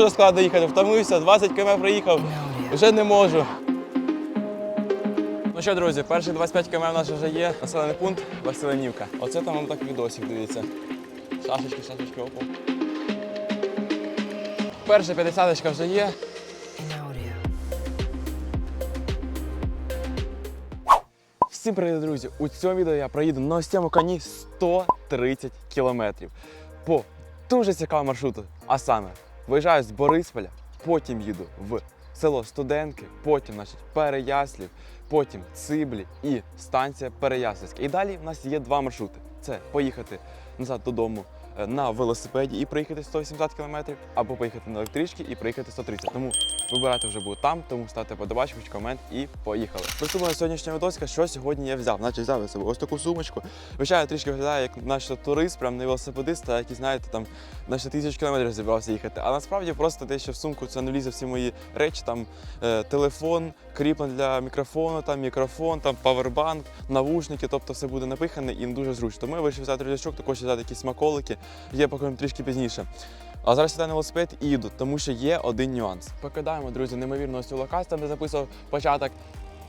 Дуже складно їхати, втомився, 20 км проїхав, вже не можу. Ну що, друзі, перші 25 км у нас вже є. Населений пункт Василенівка. Оце там вам так відосик, дивіться. Шашечки, шашечки, опу. Перша 50 вже є. Всім привіт, друзі! У цьому відео я проїду на ось цьому коні 130 кілометрів по дуже цікавому маршруту. А саме виїжджаю з Борисполя, потім їду в село Студенки, потім значить, Переяслів, потім Циблі і станція Переяслівська. І далі в нас є два маршрути: це поїхати назад додому на велосипеді і проїхати 180 км, або поїхати на електричці і проїхати 130. Тому вибирати вже буду там, тому ставте подобачку, комент і поїхали. Приступимо до сьогоднішнього відоска, що сьогодні я взяв. Значить, взяв я собі ось таку сумочку. Звичайно, трішки виглядає як наче турист, прям не велосипедист, а який, знаєте, там наче тисяч кілометрів зібрався їхати. А насправді просто те, що в сумку це не влізе всі мої речі, там е, телефон, кріплення для мікрофону, там мікрофон, там павербанк, навушники, тобто все буде напихане і дуже зручно. Тому я вирішив взяти рюкзачок, також взяти якісь смаколики. Я покажу трішки пізніше. А зараз сідаю на велосипед і їду, тому що є один нюанс. Покидаємо, друзі, неймовірно ось цю локацію, там де записував початок.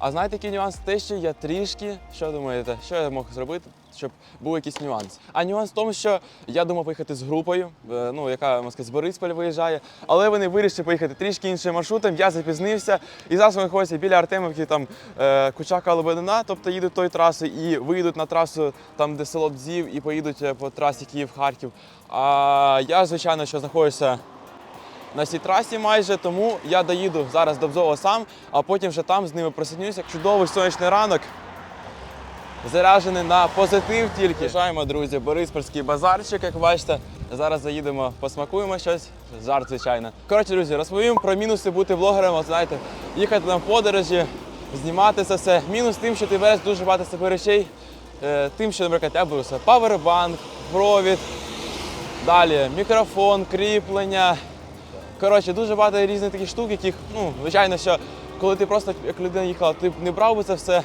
А знаєте, який нюанс? Те, що я трішки, що думаєте, що я мог зробити, щоб був якийсь нюанс? А нюанс в тому, що я думав поїхати з групою, е, ну яка сказати, з Борисполя виїжджає, але вони вирішили поїхати трішки іншим маршрутом. Я запізнився, і зараз вони знаходяться біля Артемівки, там е, Кучака Лободина, тобто їдуть тою трасою і виїдуть на трасу, там де село Бзів, і поїдуть е, по трасі Київ-Харків. А я, звичайно, що знаходжуся на цій трасі майже, тому я доїду зараз до Бзова сам, а потім вже там з ними присоединюся. Чудовий сонячний ранок. Заряджений на позитив тільки. Вважаємо, друзі, Бориспольський базарчик, як бачите. Зараз заїдемо, посмакуємо щось. Жарт, звичайно. Коротше, друзі, розповім про мінуси бути блогером. От, знаєте, їхати на подорожі, знімати це все. Мінус тим, що ти береш дуже багато собою речей. Е, Тим, що, наприклад, я беру себе павербанк, провід, далі мікрофон, кріплення, Коротше, дуже багато різних таких штук, яких, ну, звичайно, що коли ти просто як людина їхала, ти б не брав би це все.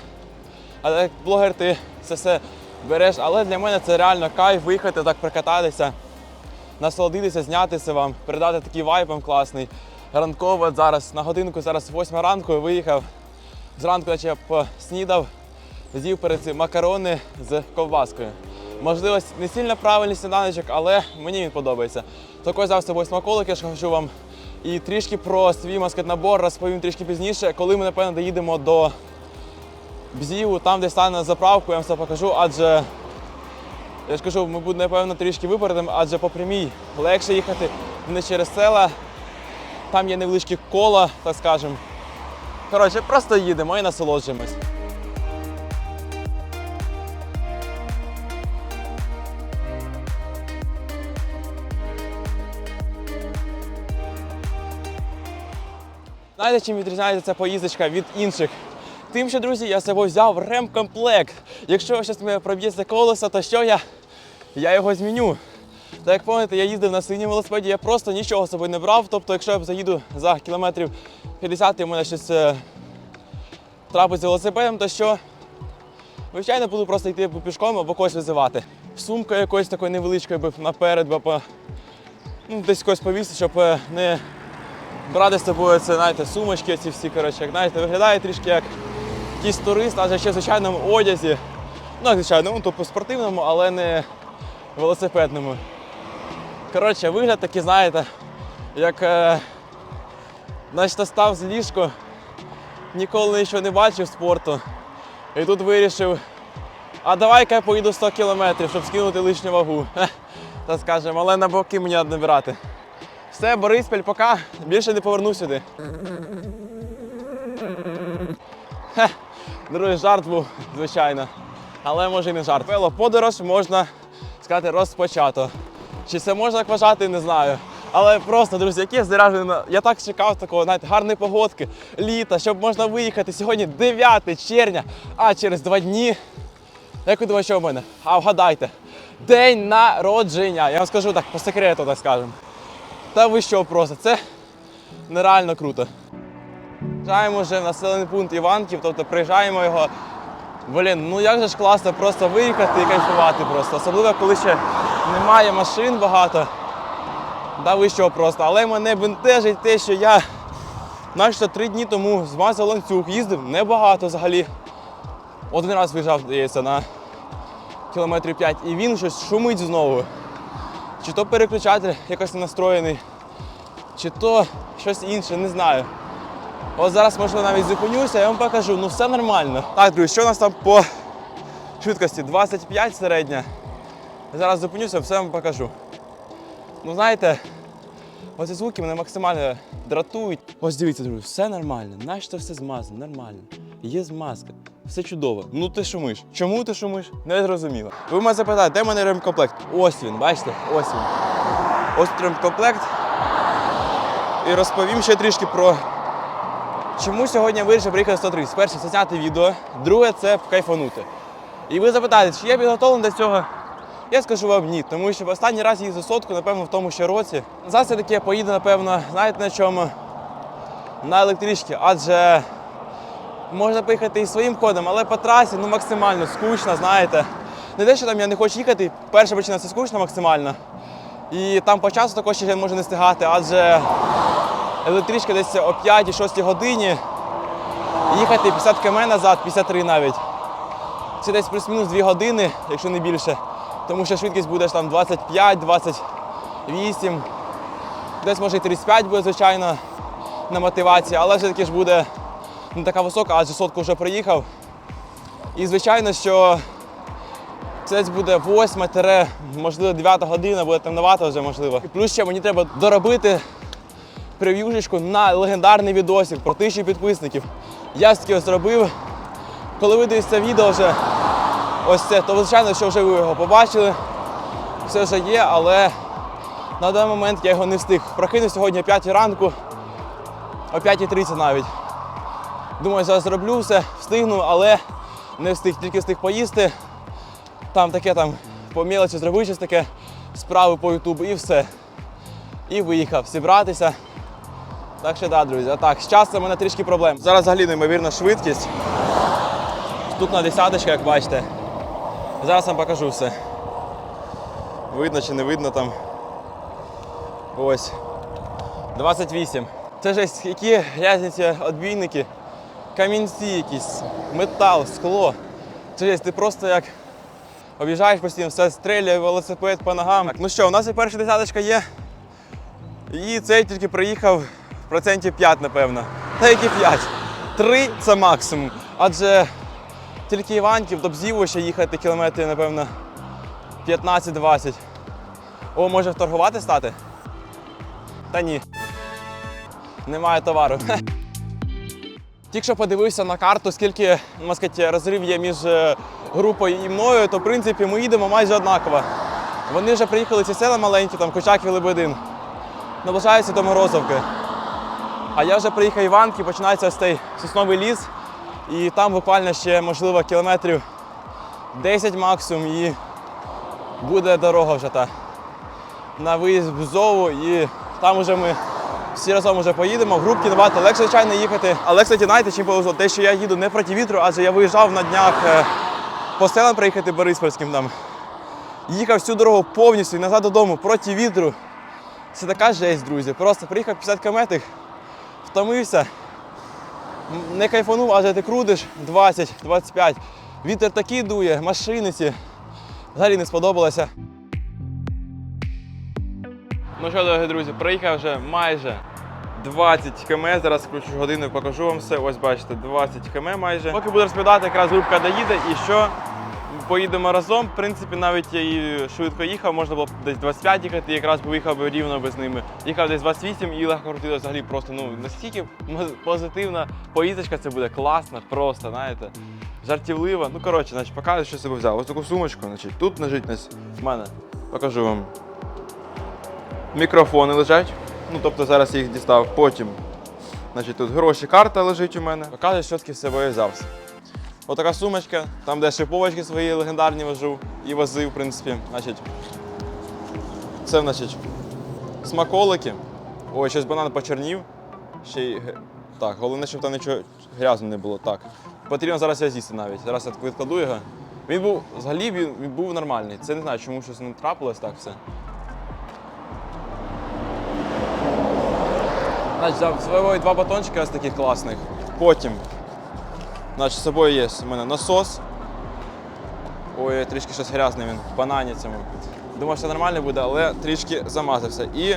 Але як блогер ти це все береш. Але для мене це реально кайф виїхати, так прокататися, насолодитися, знятися вам, передати такий вайб вам класний. Ранково зараз на годинку, зараз 8 ранку виїхав. Зранку наче я поснідав, з'їв перед цим макарони з ковбаскою. Можливо, не сильно правильний сніданочок, але мені він подобається. Також взяв з собою смаколики, що хочу вам. І трішки про свій маскет-набор розповім трішки пізніше, коли ми, напевно, доїдемо до Бзіву, там, де стане заправку, я вам все покажу, адже я ж кажу, ми будемо, напевно, трішки випередимо, адже по прямій легше їхати не через села. Там є невеличкі кола, так скажемо. Коротше, просто їдемо і насолоджуємось. Знаєте, чим відрізняється ця поїздочка від інших? Тим, що, друзі, я з собою взяв ремкомплект. Якщо щось мене проб'ється колесо, то що я? Я його зміню. Та як пам'ятаєте, я їздив на синьому велосипеді, я просто нічого з собою не брав. Тобто, якщо я заїду за кілометрів 50 і в мене щось е, трапиться з велосипедом, то що? Звичайно, буду просто йти пішком або когось визивати. Сумка якоюсь такою невеличкою наперед, бо по, ну, десь когось повісити, щоб е, не брати з собою це, знаєте, сумочки ці всі, коротше, знаєте, виглядає трішки як якийсь турист, адже ще в звичайному одязі. Ну, звичайно, ну, тобто спортивному, але не велосипедному. Коротше, вигляд такий, знаєте, як е, значить, став з ліжку, ніколи нічого не бачив спорту. І тут вирішив, а давай-ка я поїду 100 кілометрів, щоб скинути лишню вагу. Та скажемо, але на боки мені треба набирати. Все, Бориспіль, пока. Більше не поверну сюди. Хе, Другий жарт був, звичайно. Але може і не жарт. Велоподорож можна сказати розпочато. Чи це можна вважати, не знаю. Але просто, друзі, яке заряджене. Я так чекав такого, знаєте, гарної погодки, літа, щоб можна виїхати. Сьогодні 9 червня, а через два дні. Як ви думаєте, що в мене? А вгадайте. День народження. Я вам скажу так, по секрету, так скажемо. Та ви що просто, це нереально круто. Приїжджаємо вже в населений пункт Іванків, тобто приїжджаємо його. Блін, ну як же ж класно просто виїхати і кайфувати просто. Особливо, коли ще немає машин багато. да вищого просто. Але мене бентежить те, що я наче три дні тому змазав ланцюг, їздив небагато взагалі. Один раз виїжджав, здається, на кілометрів 5, і він щось шумить знову. Чи то переключатель якось не настроєний, чи то щось інше, не знаю. От зараз, можливо, навіть зупинюся, я вам покажу, ну все нормально. Так, друзі, що у нас там по швидкості? 25 середня. Зараз зупинюся, все вам покажу. Ну знаєте, оці звуки мене максимально дратують. Ось дивіться, друзі, все нормально, наче все змазано, нормально. Є змазка, все чудово. Ну ти шумиш. Чому ти шумиш? Не зрозуміло. Ви мене запитаєте, де в мене ремкомплект? Ось він, бачите? Ось він. Ось ремкомплект. І розповім ще трішки про чому сьогодні вирішив приїхати 130. Перше, це зняти відео, друге це кайфанути. І ви запитаєте, чи я підготовлений до цього? Я скажу вам ні, тому що в останній раз їздив сотку, напевно, в тому ще році. Зараз все-таки я поїду, напевно, знаєте на чому? На електричці, адже можна поїхати і своїм ходом, але по трасі ну, максимально скучно, знаєте. Не те, що там я не хочу їхати, перша причина це скучно максимально. І там по часу також ще може не встигати, адже електричка десь о 5-6 годині. Їхати 50 км назад, 53 навіть. Це десь плюс-мінус 2 години, якщо не більше. Тому що швидкість буде там 25, 28, десь може і 35 буде, звичайно, на мотивації, але все-таки ж буде не така висока, адже сотку вже приїхав. І звичайно, що це буде 8, можливо, 9 година, буде темновато вже можливо. І плюс ще мені треба доробити прев'юшечку на легендарний відосик про тисячу підписників. Я ж таки зробив. Коли ви дивитесь відео вже ось це, то звичайно, що вже ви його побачили. Все вже є, але на даний момент я його не встиг. Прокинув сьогодні о 5 ранку, о 5.30 навіть. Думаю, зараз зроблю все, встигну, але не встиг, тільки встиг поїсти. Там таке там по зробив щось таке справи по Ютубу і все. І виїхав зібратися. Так що так, да, друзі. Так, з часом у мене трішки проблем. Зараз взагалі неймовірна швидкість. Тут на десяточка, як бачите. Зараз вам покажу все. Видно чи не видно там. Ось. 28. Це ж які грязні відбійники, камінці якісь, метал, скло. Це ти просто як об'їжджаєш постійно, все стріляє, велосипед по ногам. Так, ну що, у нас і перша десяточка є. І цей тільки приїхав процентів 5, напевно. Та які 5? 3 це максимум. Адже тільки Іванків до Бзіву ще їхати кілометрів, напевно, 15-20. О, може торгувати стати? Та ні. Немає товару. Тільки подивився на карту, скільки сказати, розрив є між е, групою і мною, то в принципі ми їдемо майже однаково. Вони вже приїхали ці села маленькі, там Кочаків, Лебедин. Наближаються до Морозовки. А я вже приїхав в Іванки, починається ось цей сосновий ліс. І там буквально ще, можливо, кілометрів 10 максимум і буде дорога вже та на виїзд в Зову. І там вже ми всі разом вже поїдемо. В групці набагато легше, звичайно, їхати. Але, кстати, знаєте, чим повезло? Те, що я їду не проти вітру, адже я виїжджав на днях е, по селам приїхати Бориспольським там. Їхав всю дорогу повністю назад додому проти вітру. Це така жесть, друзі. Просто приїхав 50 км, втомився, не кайфанув, адже ти крутиш 20-25. Вітер такий дує, машини ці. Взагалі не сподобалося. Ну що, дорогі друзі, приїхав вже майже 20 км. Зараз включу годину і покажу вам все. Ось бачите, 20 км майже. Поки буду розповідати, якраз групка доїде і що. Поїдемо разом. В принципі, навіть я і швидко їхав, можна було десь 25 їхати, якраз поїхав би рівно без ними. Їхав десь 28 і легко крутило взагалі просто ну настільки позитивна поїздочка, це буде класно, просто, знаєте, жартівлива. Ну коротше, значить, показую, що себе взяв. Ось таку сумочку, значить, тут лежить в мене. Покажу вам. Мікрофони лежать. Ну, тобто зараз їх дістав. Потім, значить, тут гроші, карта лежить у мене. Показую, що таки з собою взявся. Отака сумочка, там де шиповочки свої легендарні вожу і возив, в принципі. Значить, це, значить, смаколики. Ой, щось банан почернів. Ще й так, головне, щоб там нічого грязного не було. Так. Потрібно зараз я з'їсти навіть. Зараз я відкладу його. Він був взагалі він, він був нормальний. Це не знаю, чому щось не трапилось так все. Значить, взяв з собою два батончики ось таких класних. Потім, значить, з собою є у мене насос. Ой, трішки щось грязне він банані цьому. Думав, що нормально буде, але трішки замазався. І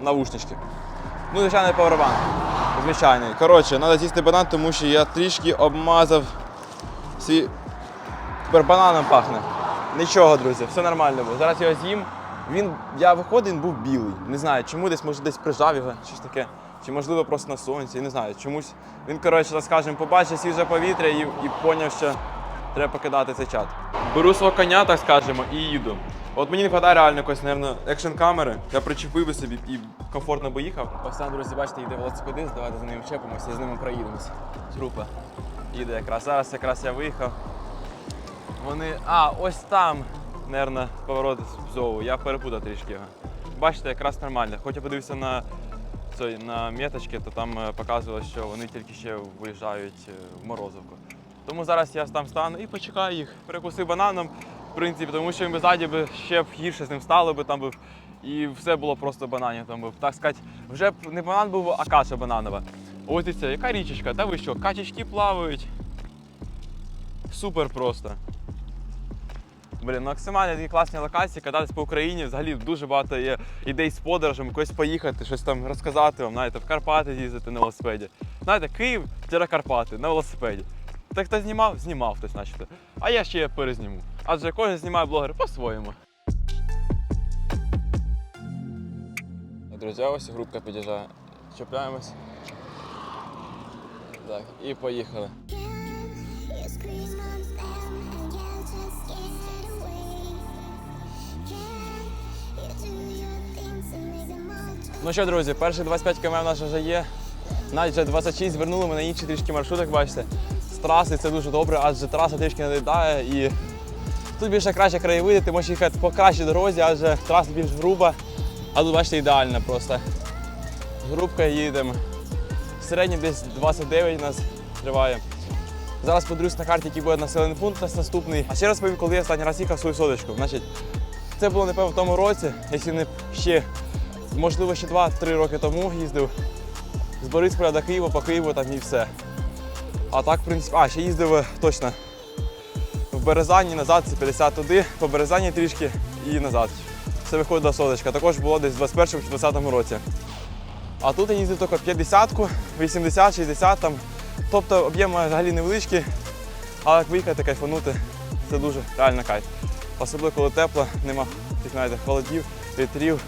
навушнички. Ну, звичайний павербанк. Звичайний. Коротше, треба з'їсти банан, тому що я трішки обмазав свій. Тепер бананом пахне. Нічого, друзі, все нормально було. Зараз його з'їм. Він, я виходив, він був білий. Не знаю, чому десь, може, десь прижав його, щось таке. Чи можливо просто на сонці, я не знаю. Чомусь він, коротше, так скажемо, побачив свіже повітря і, і поняв, що треба покидати цей чат. Беру свого коня, так скажемо, і їду. От мені не вистачає реально якось, мабуть, екшн камери. Я причепив би собі і комфортно би їхав. Ось там, друзі, бачите, йде велосипедист, давайте за ним вчепимося і з ними проїдемося. Група їде якраз. Зараз якраз я виїхав. Вони. А, ось там, мабуть, поворот в зову. Я перепутав трішки його. Бачите, якраз нормально. Хоч я подивився на, цей, на меточки, то там е, показувало, що вони тільки ще виїжджають е, в Морозовку. Тому зараз я там стану і почекаю їх. Перекусив бананом, в принципі, тому що він ззаді би ще б гірше з ним стало би там був. І все було просто бананів там був. Так сказати, вже б не банан був, а каша бананова. Ось і це, яка річечка? Та ви що, качечки плавають. Супер просто. Блін, максимально такі класні локації, кататись по Україні. Взагалі дуже багато є ідей з подорожами, кудись поїхати, щось там розказати вам, знаєте, в Карпати з'їздити на велосипеді. Знаєте, Київ, тіра Карпати на велосипеді. Так хто знімав, знімав хтось, начебто. А я ще перезніму. Адже кожен знімає блогер по-своєму. Друзі, ось групка під'їжджає. Чіпляємось. Так, і поїхали. Ну що, друзі, перші 25 км в нас вже є. Навіть вже 26 звернули ми на інший трішки маршрут, як бачите. З траси це дуже добре, адже траса трішки надоїдає і тут більше краще краєвиди, ти можеш їхати по кращій дорозі, адже траса більш груба, а тут бачите ідеально просто. З грубкою їдемо. В середньому десь 29 у нас триває. Зараз подивлюсь на карті, який буде населений пункт наступний. А ще раз повім, коли я останній раз їхав свою соточку. Значить, це було напевно в тому році, якщо не ще, можливо, ще 2-3 роки тому їздив з Борисполя до Києва, по Києву там і все. А так, в принципі, а ще їздив е, точно в Березані назад, це 50 туди, по Березані трішки і назад. Це виходить до соточка. Також було десь в 21 чи 20 році. А тут я їздив тільки 50, 80, 60 там. Тобто об'єм взагалі невеличкий, але як виїхати, кайфанути, це дуже реально кайф. Особливо коли тепло, нема тих знаєте, холодів, вітрів.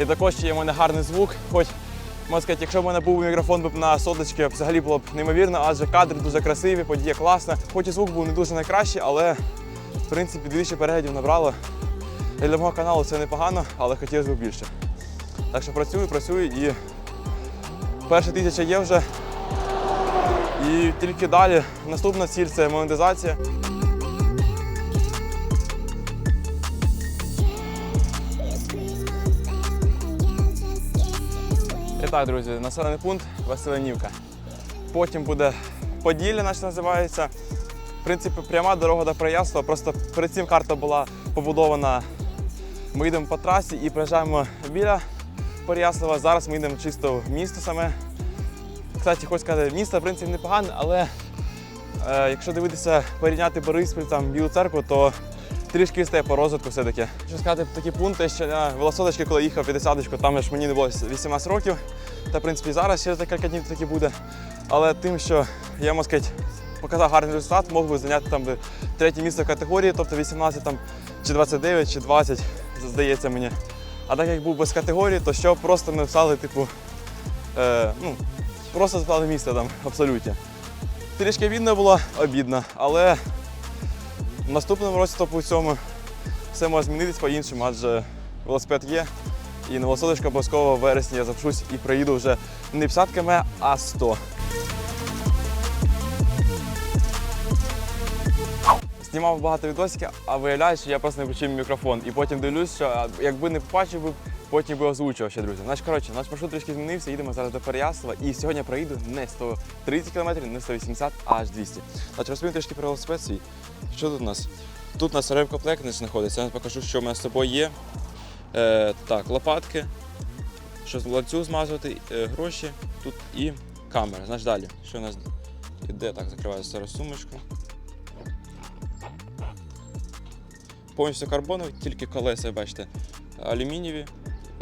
І також ще є в мене гарний звук. Хоч, можна сказати, якщо в мене був мікрофон би на соточки, взагалі було б неймовірно, адже кадри дуже красиві, подія класна. Хоч і звук був не дуже найкращий, але в принципі 2000 переглядів набрало. І для мого каналу це непогано, але хотілося б більше. Так що працюю, працюю і перша тисяча є вже. І тільки далі наступна ціль це монетизація. Так, друзі, населений пункт Василенівка. Потім буде Поділля, наш називається. В принципі, пряма дорога до Прояслава. Просто перед цим карта була побудована. Ми йдемо по трасі і приїжджаємо біля Переяслава. Зараз ми йдемо чисто в місто саме. Кстати, хочу сказати, місто в принципі непогане, але е, якщо дивитися, порівняти Бориспіль, там, Білу церкву, то трішки стає по розвитку все-таки. Хочу сказати, такі пункти, що на велосипедочки, коли їхав 50 там ж мені не було 18 років. Та в принципі зараз ще декілька днів таки буде. Але тим, що я можу сказати, показав гарний результат, мог би зайняти там третє місце в категорії, тобто 18 там, чи 29, чи 20, здається мені. А так як був без категорії, то що просто ми встали, типу, е, ну, просто запали місце там абсолютно. Трішки обідно було, обідно, але в наступному році тобто у цьому все може змінитись по-іншому, адже велосипед є. І на велосипедочку обов'язково в вересні я запишусь і приїду вже не 50 км, а 100. Знімав багато відосиків, а виявляю, що я просто не включив мікрофон. І потім дивлюсь, що якби не побачив, потім би озвучував ще, друзі. Значить, коротше, наш маршрут трішки змінився, їдемо зараз до Переяслава. І сьогодні проїду не 130 км, не 180, а аж 200. Значить, розповім трішки про велосипед свій. Що тут у нас? Тут у нас ремкомплект знаходиться. Я покажу, що в мене з собою є. Е, так, лопатки, що ланцюг змазувати, е, гроші тут і камера. Значить далі, що у нас іде, так, закриваю зараз сумочку. Повністю карбоновий, тільки колеса, бачите, алюмінієві.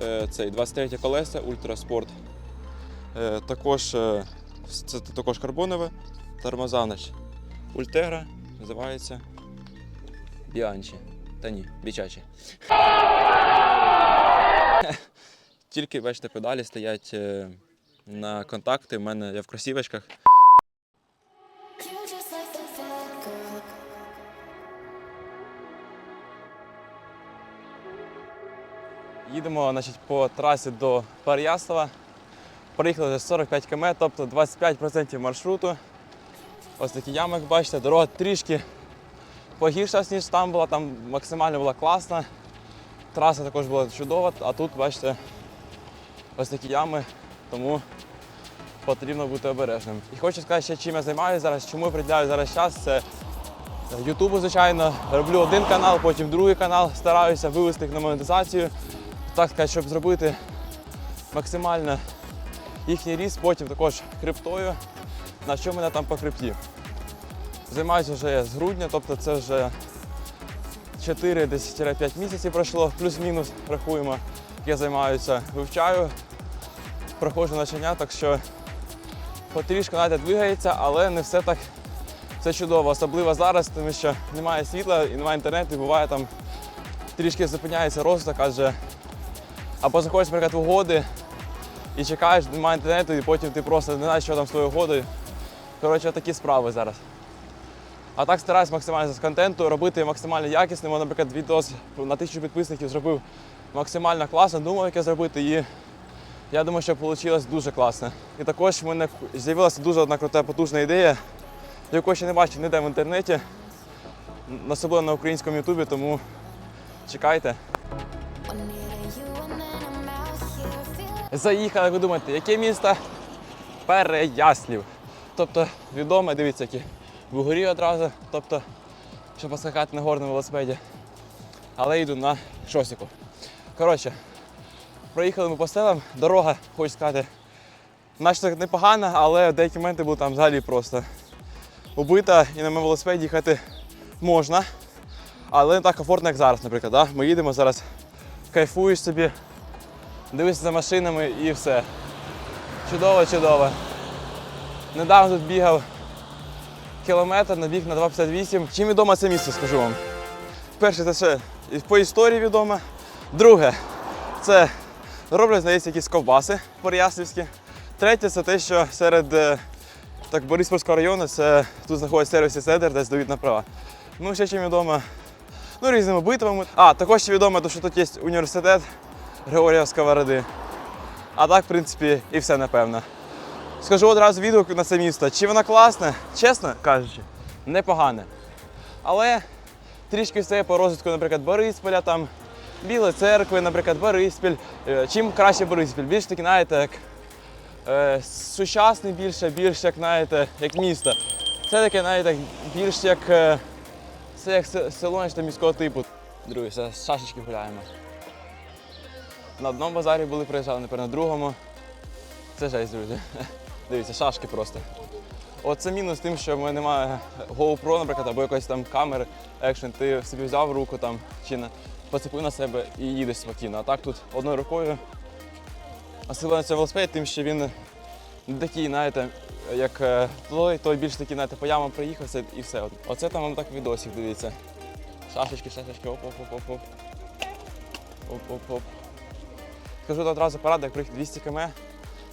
Е, Цей 23 колеса Ультраспорт. Е, Також е, це також карбонове. Тормоза значить, Ультегра називається Біанчі. Та ні, бічачі. Тільки, бачите, педалі стоять на контакти. У мене я в кросівочках. Їдемо значить, по трасі до Переяслава. Приїхали вже 45 км, тобто 25% маршруту. Ось такі ями, як бачите, дорога трішки погірша, ніж там була, там максимально була класна. Траса також була чудова, а тут, бачите, ось такі ями, тому потрібно бути обережним. І хочу сказати, ще чим я займаюся зараз, чому я приділяю зараз час. Це Ютубу, звичайно, роблю один канал, потім другий канал, стараюся вивести їх на монетизацію. Так щоб зробити максимально їхній ріст, потім також криптою. На що мене там по крипті? Займаюся вже з грудня, тобто це вже 4-5 місяців пройшло, плюс-мінус рахуємо, я займаюся, вивчаю, проходжу навчання, так що потрішку знаєте, двигається, але не все так це чудово, особливо зараз, тому що немає світла і немає інтернету, і буває там трішки зупиняється розвиток, адже або заходиш, наприклад, в угоди і чекаєш, немає інтернету, і потім ти просто не знаєш, що там з твоєю угодою. Коротше, такі справи зараз. А так стараюсь максимально з контенту робити максимально якісним. От, Наприклад, відос на тисячу підписників зробив максимально класно, думав, яке зробити, і я думаю, що вийшло дуже класно. І також в мене з'явилася дуже одна крута потужна ідея, яку ще не бачив ніде в інтернеті, особливо на українському ютубі, тому чекайте. Заїхали, ви думаєте, яке місто? Переяслів. Тобто відоме, дивіться, які вгорі одразу, тобто, щоб поскакати на горному велосипеді. Але йду на шосіку. Коротше, проїхали ми по селам, дорога, хочу сказати, наче непогана, але деякі моменти були там взагалі просто убита і на моєму велосипеді їхати можна. Але не так комфортно, як зараз, наприклад. Да? Ми їдемо зараз, кайфуєш собі, дивишся за машинами і все. Чудово, чудово. Недавно тут бігав кілометр, набіг на 2,58. Чим відоме це місце, скажу вам. Перше, це ще по історії відоме. Друге, це роблять, здається, якісь ковбаси переяслівські. Третє, це те, що серед е, так, Бориспольського району це тут знаходиться сервісний центр, де здають на права. Ну, ще чим відомо, ну, різними битвами. А, також ще відомо, що тут є університет Григорія Сковороди. А так, в принципі, і все напевно. Скажу одразу відгук на це місто. Чи воно класне? Чесно кажучи, непогане. Але трішки все по розвитку, наприклад, Борисполя, там, Білої церкви, наприклад, Бориспіль. Е, Чим краще Бориспіль? Більш таки, знаєте, як е, сучасний більше, більш як, знаєте, як місто. Це таке, знаєте, більш як. Е, це як село міського типу. Друзі, шашечки гуляємо. На одному базарі були, приїжджали, тепер на другому. Це жесть, друзі. Дивіться, шашки просто. Оце мінус тим, що в мене немає GoPro, наприклад, або якоїсь там камери, екшн. Ти собі взяв руку там чи на поцепив на себе і їдеш спокійно. А так тут одною рукою. Сила на цьому велосипеді, тим, що він не такий, знаєте, як е, той, той більш такий, знаєте, по ямам приїхався і все. Оце там вам так відосик, дивіться. Шашечки, шашечки, оп-оп-оп-оп. Оп-оп-оп. Скажу одразу пораду, як проїхати 200 км.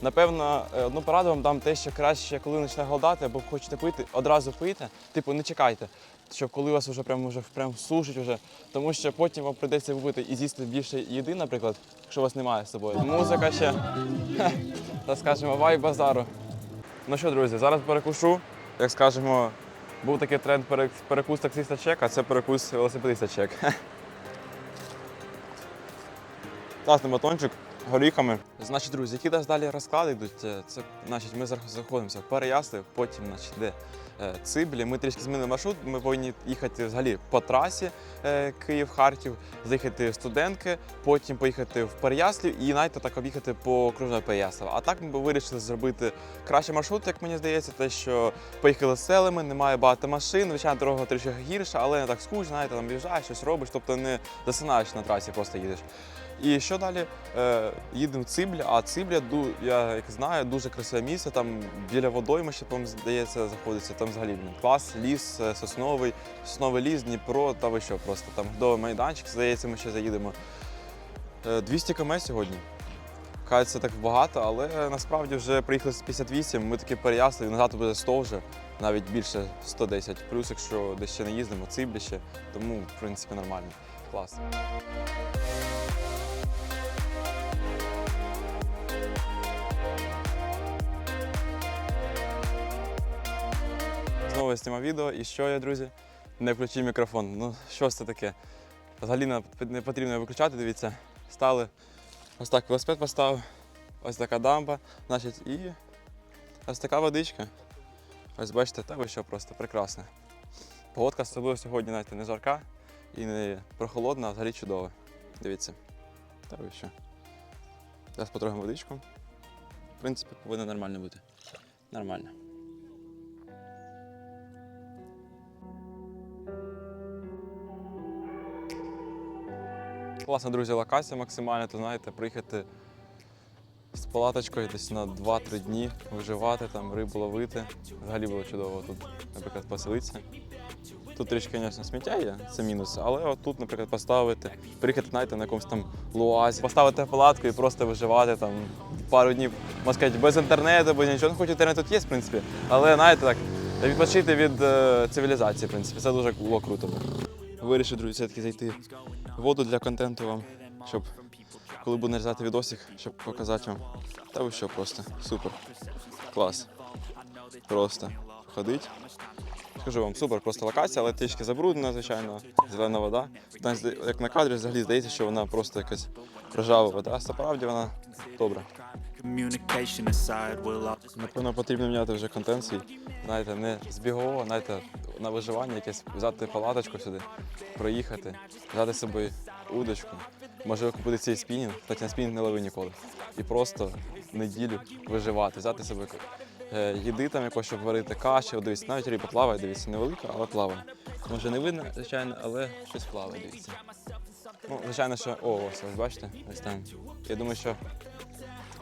Напевно, е, одну пораду вам дам те, що краще, коли почне голодати або хочете пити, одразу пийте. Типу, не чекайте, щоб коли вас вже прям, вже прям сушить, вже, тому що потім вам прийдеться випити і з'їсти більше їди, наприклад, якщо у вас немає з собою. Музика ще, так скажемо, вай базару. Ну що, друзі, зараз перекушу. Як скажемо, був такий тренд перекус таксиста чек, а це перекус велосипедиста чек. Класний батончик горіхами. Значить, друзі, які нас далі розклади йдуть, е, це значить, ми зараз знаходимося в Переяславі, потім значить, де е, Циблі. Ми трішки змінили маршрут. Ми повинні їхати взагалі по трасі е, Київ-Харків, заїхати в студентки, потім поїхати в Переяслів і навіть так об'їхати по окружної Переяслава. А так ми вирішили зробити кращий маршрут, як мені здається, те, що поїхали селами, немає багато машин. Звичайно, дорога трішки гірша, але не так скучно, знаєте, там в'їжджаєш, щось робиш, тобто не засинаєш на трасі, просто їдеш. І що далі? Е, їдемо в Цибля, а Цибля, я як знаю, дуже красиве місце. Там біля водойми ще, по здається, знаходиться. Там взагалі клас, ліс, е, сосновий, сосновий ліс, Дніпро, та ви що просто там до майданчик, здається, ми ще заїдемо. Е, 200 км сьогодні. Хай це так багато, але е, насправді вже приїхали з 58, ми таки переясли, назад буде 100 вже, навіть більше 110. Плюс, якщо десь ще не їздимо, Циблі ще, тому в принципі нормально. Клас. Я знімав відео, і що я, друзі? Не включив мікрофон. Ну, що це таке? Взагалі не- потрібно виключати, дивіться. Стали. Ось так велосипед поставив, ось така дамба, значить, і ось така водичка. Ось бачите, та ви що просто прекрасне. Погодка особливо сьогодні навіть не жарка і не прохолодна, а взагалі чудова. Дивіться. Та ви що. Зараз потрогаємо водичку. В принципі, повинно нормально бути. Нормально. Класна, друзі, локація максимальна, то знаєте, приїхати з палаточкою десь на 2-3 дні, виживати, там, рибу ловити. Взагалі було чудово тут, наприклад, поселитися. Тут трішки, звісно, сміття є, це мінус, але от тут, наприклад, поставити, приїхати, знаєте, на якомусь там луазі, поставити палатку і просто виживати там пару днів, можна сказати, без інтернету, без нічого. Ну, хоч інтернет тут є, в принципі, але знаєте, так, відпочити від е, цивілізації, в принципі, це дуже було круто. Вирішив, друзі, все-таки зайти воду для контенту вам, щоб коли буду нарізати відосик, щоб показати вам. Та ви що просто супер. Клас. Просто ходить. Скажу вам, супер, просто локація, але трішки забруднена, звичайно, зелена вода. Зда- Як на кадрі взагалі здається, що вона просто якась рожава вода, а справді вона добра. Напевно, потрібно міняти вже контент свій. Знаєте, не з бігового, знаєте, на виживання якесь взяти палаточку сюди, проїхати, взяти з собою удочку. Можливо, купити цей спінінг, кстати, на спінінг не лови ніколи. І просто неділю виживати, взяти себе їди там якось, щоб варити каші. От Дивіться, навіть риба плаває, дивіться, невелика, але плаває. Може не видно, звичайно, але щось плаває, дивіться. Ну, звичайно, що. О, ось, ось бачите, ось там. Я думаю, що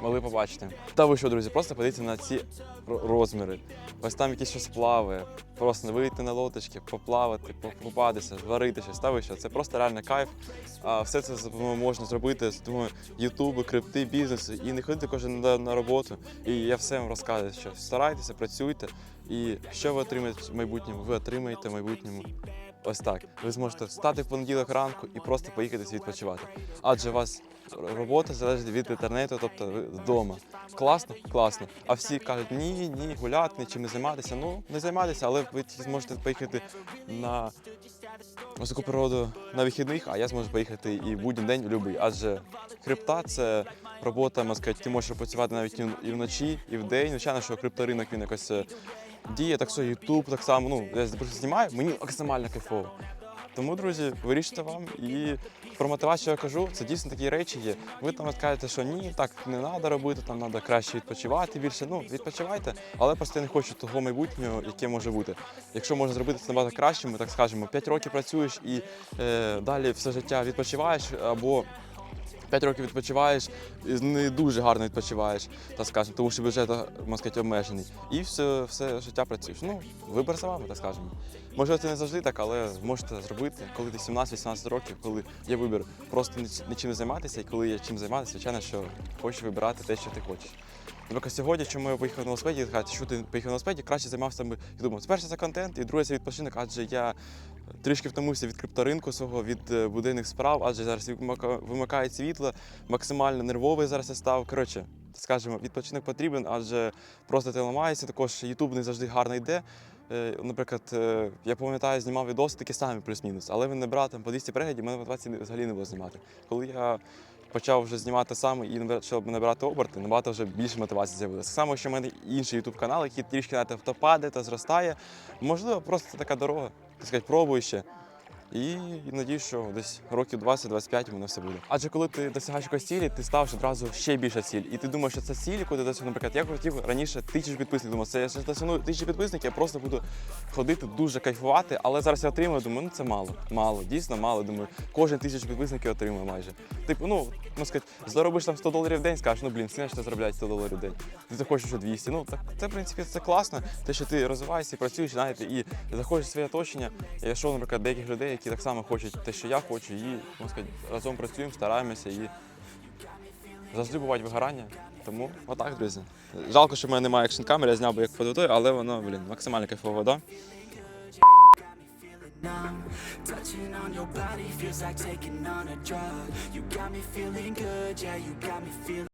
могли побачити. Та ви що, друзі, просто подивіться на ці розміри. Ось там якісь щось плаває. Просто вийти на лодочки, поплавати, покупатися, зварити щось. Та ви що, це просто реально кайф. А все це ну, можна зробити з думаю, ютуби, крипти, бізнес і не ходити кожен на роботу. І я все вам розказую, що старайтеся, працюйте. І що ви отримаєте в майбутньому? Ви отримаєте в майбутньому. Ось так. Ви зможете встати в понеділок ранку і просто поїхати відпочивати. Адже вас робота залежить від інтернету, тобто вдома. Класно? Класно. А всі кажуть, ні, ні, гуляти, нічим не займатися. Ну, не займатися, але ви зможете поїхати на високу природу на вихідних, а я зможу поїхати і будь-який день будь-який. Адже хребта це робота, сказати, ти можеш працювати навіть і вночі, і в день. Звичайно, що крипторинок він якось е, діє, так само Ютуб, так само. Ну, я просто знімаю, мені максимально кайфово. Тому, друзі, вирішуйте вам. І про мотивацію я кажу, це дійсно такі речі є. Ви там скажете, що ні, так не треба робити, там треба краще відпочивати більше. Ну, відпочивайте, але просто я не хочу того майбутнього, яке може бути. Якщо можна зробити це набагато краще, ми так скажемо, 5 років працюєш і е, далі все життя відпочиваєш або. 5 років відпочиваєш, і не дуже гарно відпочиваєш, так скажемо, тому що бюджет, можна сказати, обмежений. І все, все життя працюєш. Ну, вибір за вами, так скажемо. Може, це не завжди так, але можете зробити, коли ти 17-18 років, коли є вибір просто нічим не займатися, і коли є чим займатися, звичайно, що хочеш вибирати те, що ти хочеш. Наприклад, сьогодні, чому я поїхав на велосипеді, кажуть, що ти поїхав на велосипеді, краще займався би. Я думаю, перше це контент, і друге це відпочинок, адже я трішки втомився від крипторинку свого, від е, буденних справ, адже зараз вимикає світло, максимально нервовий зараз я став. Коротше, скажімо, відпочинок потрібен, адже просто ти ламаєшся, також Ютуб не завжди гарно йде. Е, Наприклад, е, я пам'ятаю, знімав відоси такі самі плюс-мінус, але він не брав там по 200 переглядів, мене мотивації взагалі не було знімати. Коли я почав вже знімати сам і щоб набирати оберти, набагато вже більше мотивації з'явилося. Само, що в мене інший ютуб канал, який трішки навіть, падає, то зростає. Можливо, просто така дорога. Так сказати, пробуй ще. І, надіюсь, що десь років 20-25 у мене все буде. Адже коли ти досягаєш якоїсь цілі, ти ставиш одразу ще більша ціль. І ти думаєш, що це ціль, яку ти. Наприклад, я хотів раніше тисячу підписників. Думав, це я ще досягну тисячу підписників, я просто буду ходити дуже кайфувати. Але зараз я отримую, думаю, ну це мало. Мало, дійсно мало. Думаю, кожен тисячу підписників отримує майже. Типу, ну, можна сказати, заробиш там 100 доларів в день, скажеш, ну блін, знаєш, ти заробляєш 100 доларів в день. Ти захочеш ще 200. Ну так це в принципі це класно. Те, що ти розвиваєшся працюєш, знаєте, і заходиш своє оточення. Я йшов, наприклад, деяких людей, які так само хочуть те, що я хочу, і сказати, разом працюємо, стараємося і завжди бувають вигорання. Тому отак, друзі. Жалко, що в мене немає екшн камери, я зняв би як фототой, але воно, блін, максимально кайфова вода.